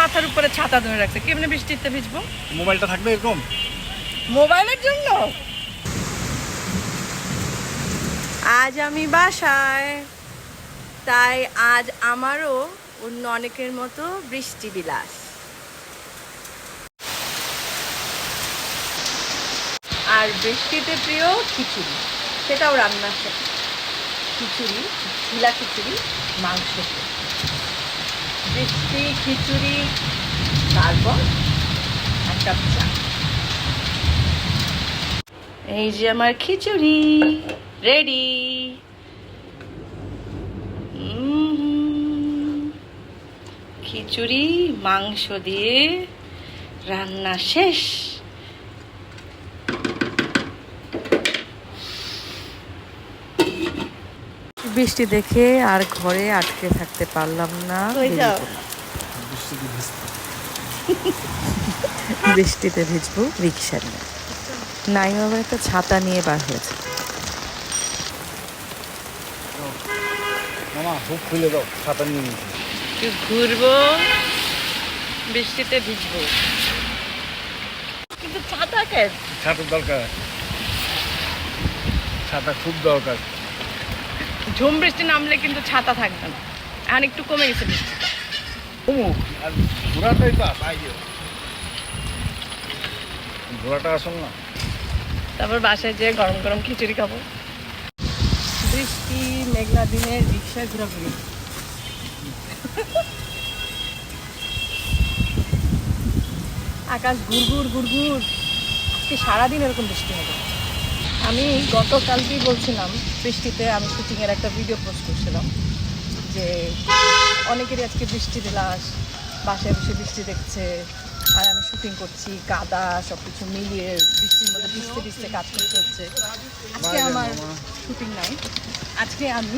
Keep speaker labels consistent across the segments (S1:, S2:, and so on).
S1: মাথার উপরে ছাতা ধরে রাখছে। কেমনে বৃষ্টিতে ভিজবো?
S2: মোবাইলটা থাকবে এরকম?
S1: মোবাইলের জন্য? আজ আমি বাসায় তাই আজ আমারও অন্য অনেকের মতো বৃষ্টি বিলাস। আর বৃষ্টিতে প্রিয় খিচুড়ি সেটাও রান্নার সাথে। খিচুড়ি ঢিলা খিচুড়ি মাংস। বৃষ্টি খিচুড়ি, তারপর এক কাপ চা। এই যে আমার খিচুড়ি রেডি খিচুড়ি, মাংস দিয়ে রান্না শেষ। বৃষ্টি দেখে আর ঘরে আটকে থাকতে পারলাম না
S2: বৃষ্টিতে।
S1: ভিজবো রিক্সা নিয়ে। নাইম আবার একটা ছাতা নিয়ে বার হয়েছে।
S2: মামা হুক খুলে দাও ছাতা নিয়ে
S1: ঘুরবো বৃষ্টিতে ভিজবো। কিন্তু ছাতা কেন?
S2: ছাতার দরকার। ছাতা খুব দরকার।
S1: ঝুম বৃষ্টি নামলে কিন্তু ছাতা থাকবে না। এখন একটু কমে গেছে বৃষ্টিটা
S2: অমুক আর ঘোড়াটাই তো আগে ঘোড়াটা আসল না।
S1: তারপর বাসায় যেয়ে গরম গরম খিচুড়ি খাব। বৃষ্টি মেঘলা দিনে রিক্সায় ঘোরাঘুরি। আকাশ গুড়গুড় গুড়গুড় আজকে সারাদিন এরকম বৃষ্টি হবে। আমি গতকালকেই বলছিলাম বৃষ্টিতে আমি শুটিংয়ের একটা ভিডিও পোস্ট করছিলাম যে অনেকেরই আজকে বৃষ্টি বিলাস বাসায় বসে বৃষ্টি দেখছে আর আমি শুটিং করছি কাদা সব কিছু মিলিয়ে বৃষ্টির মধ্যে ভিজতে ভিজতে কাজ করতে হচ্ছে। আজকে আমার শুটিং নাই আজকে আমি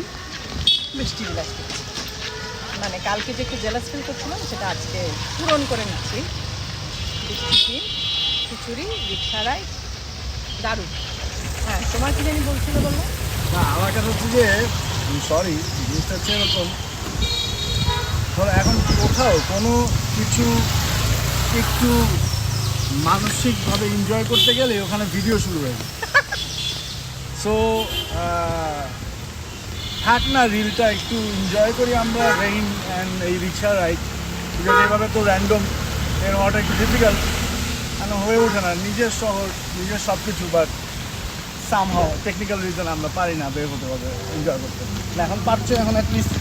S1: বৃষ্টি বিলাস করছি। মানে কালকে যে একটু জেলাস ফিল করছিলাম সেটা আজকে পূরণ করে নিচ্ছি। বৃষ্টি খিচুড়ি রিক্সা রাইড দারুণ। হ্যাঁ
S2: না, আমার কাছে হচ্ছে যে সরি হচ্ছে এরকম। ধরো, এখন কোথাও কোনো কিছু একটু মানসিকভাবে এনজয় করতে গেলে ওখানে ভিডিও শুরু হয়ে সো থাক না রিলটা একটু এনজয় করি আমরা রেইন অ্যান্ড এই রিক্সা রাইড এভাবে তো র্যান্ডম এর একটু ডিফিকাল্ট কেন, হয়ে ওঠে না, নিজের শহর, নিজের সব কিছু বাট সামহাও টেকনিক্যাল রিজন আমরা পারি না বের হতে হবে এনজয় করতে এখন পারছ এখন অ্যাটলিস্ট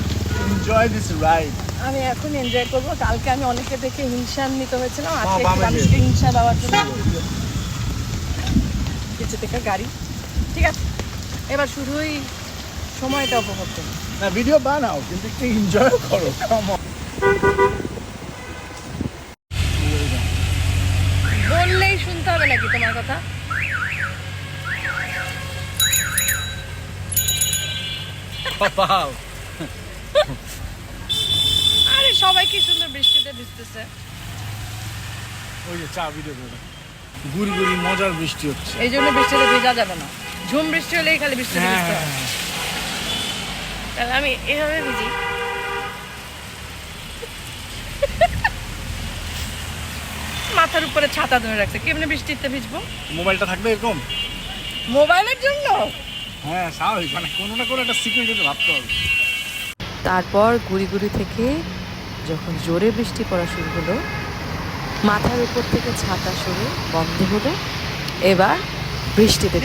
S2: এনজয় দিস রাইড
S1: আমি এখন এনজয় করব কালকে আমি অনেকে দেখে হিংসান্বিত হয়েছিলাম আজকে মানুষকে হিংসা দেওয়ার জন্য। কিছু থেকে গাড়ি। ঠিক আছে এবার শুধুই সময়টা উপভোগ করুন
S2: না ভিডিও বানাও কিন্তু একটু এনজয় করো on.
S1: বললেই শুনতে হবে নাকি তোমার কথা?
S2: বাও
S1: আরে সবাই কি সুন্দর বৃষ্টিতে ভিজতেছে।
S2: ওই যে চা ভিডিও করে। গুড়ি গুড়ি মজার বৃষ্টি হচ্ছে।
S1: এই জন্য বৃষ্টিতে ভেজা যাবে না। ঝুম বৃষ্টি হলেই খালি বৃষ্টিতে
S2: হ্যাঁ
S1: ভিজতে
S2: হ্যাঁ,
S1: হয়।
S2: হ্যাঁ।
S1: তাহলে আমি এভাবে ভিজি। মাথার উপরে ছাতা ধরে রাখছে। কেমনে বৃষ্টিতে ভিজবো?
S2: মোবাইলটা থাকবে এরকম?
S1: মোবাইলের জন্য?
S2: হ্যাঁ স্বাভাবিক। মানে কোনো না কোনো একটা কিন্তু ভাবতে হবে।
S3: তারপর গুড়ি গুড়ি থেকে যখন জোরে বৃষ্টি পড়া শুরু হলো মাথার উপর থেকে ছাতা সরে বন্ধ হলো এবার বৃষ্টিতে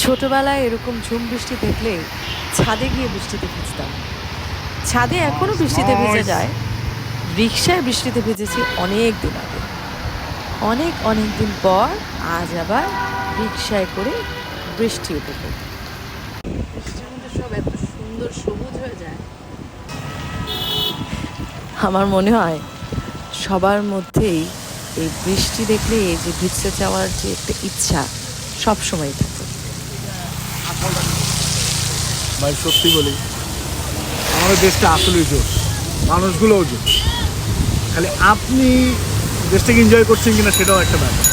S3: ছোটবেলায় এরকম ঝুম বৃষ্টি দেখলে ছাদে গিয়ে বৃষ্টিতে ভিজতাম। ছাদে এখনও বৃষ্টিতে ভেজে. যায়। রিক্সায় বৃষ্টিতে ভিজেছি অনেক দিন আগে। অনেক অনেক দিন পর আজ আবার রিক্সায় করে বৃষ্টি উপভোগ বৃষ্টির সব এত সুন্দর সবুজ হয়ে যায় আমার মনে হয় সবার মধ্যেই এই বৃষ্টি দেখলে এই যে ভিজতে যাওয়ার যে একটা ইচ্ছা সব সময় থাকে।
S2: ভাই, সত্যি বলি, আমাদের দেশটা আসলেই জোর, মানুষগুলোও জোর। খালি আপনি দেশটাকে এনজয় করছেন কিনা সেটাও একটা ব্যাপার।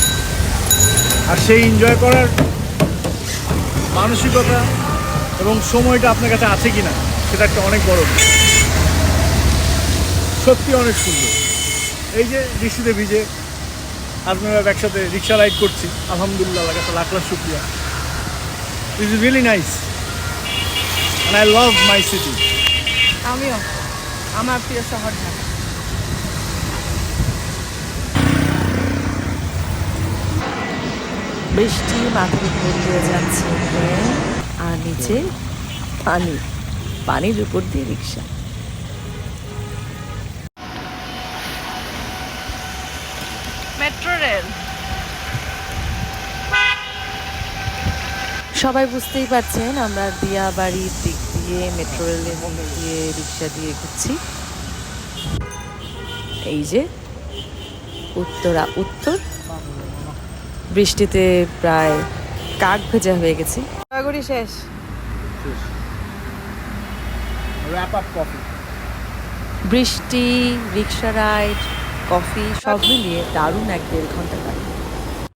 S2: আর সেই এনজয় করার মানসিকতা এবং সময়টা আপনার কাছে আছে কি না সেটা একটা অনেক বড় সত্যি অনেক সুন্দর। এই যে বৃষ্টিতে ভিজে আপনারা একসাথে রিক্সা রাইড করছি, আলহামদুলিল্লাহ, আল্লাহর কাছে লাখ লাখ শুক্রিয়া। Is really nice and I love my city
S1: আমিও, আমার প্রিয় শহর ঢাকা।
S3: বৃষ্টি মাথার উপর দিয়ে যাচ্ছে আর নিচে পানি। পানির উপর দিয়ে রিক্সা।
S1: Metro rail.
S3: সবাই বুঝতেই পারছেন আমরা দিয়া বাড়ির দিক দিয়ে মেট্রো রেলের দিক দিয়ে রিক্সা দিয়ে ঘুরছি। এই যে উত্তরা উত্তর বৃষ্টিতে প্রায় কাক ভেজা হয়ে গেছি।
S1: ঘোরাঘুরি শেষ।
S2: র্যাপ কফি
S3: বৃষ্টি রিক্সা রাইড কফি সব মিলিয়ে দারুণ এক দেড় ঘণ্টা কাটলো